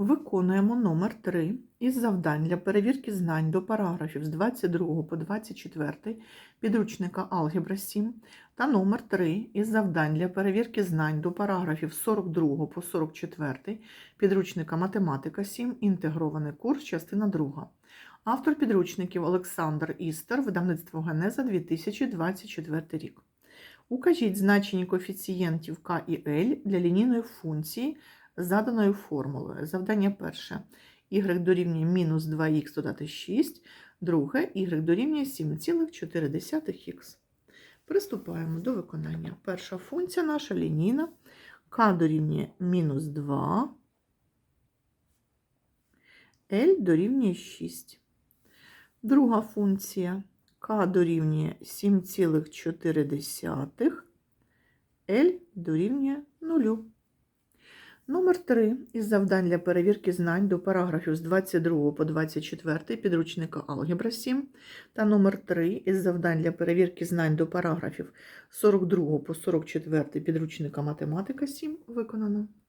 Виконуємо номер 3 із завдань для перевірки знань до параграфів з 22 по 24 підручника Алгебра 7 та номер 3 із завдань для перевірки знань до параграфів з 42 по 44 підручника Математика 7, інтегрований курс, частина 2. Автор підручників Олександр Істер, видавництво Генеза 2024 рік. Укажіть значення коефіцієнтів К і Л для лінійної функції заданою формулою. Завдання перше. y дорівнює мінус 2х додати 6, друге y дорівнює 7,4х. Приступаємо до виконання. Перша функція наша лінійна. k дорівнює мінус 2, L дорівнює 6. Друга функція k дорівнює 7,4, L дорівнює 0. Номер 3 із завдань для перевірки знань до параграфів з 22 по 24 підручника Алгебра 7 та номер 3 із завдань для перевірки знань до параграфів 42 по 44 підручника Математика 7 виконано.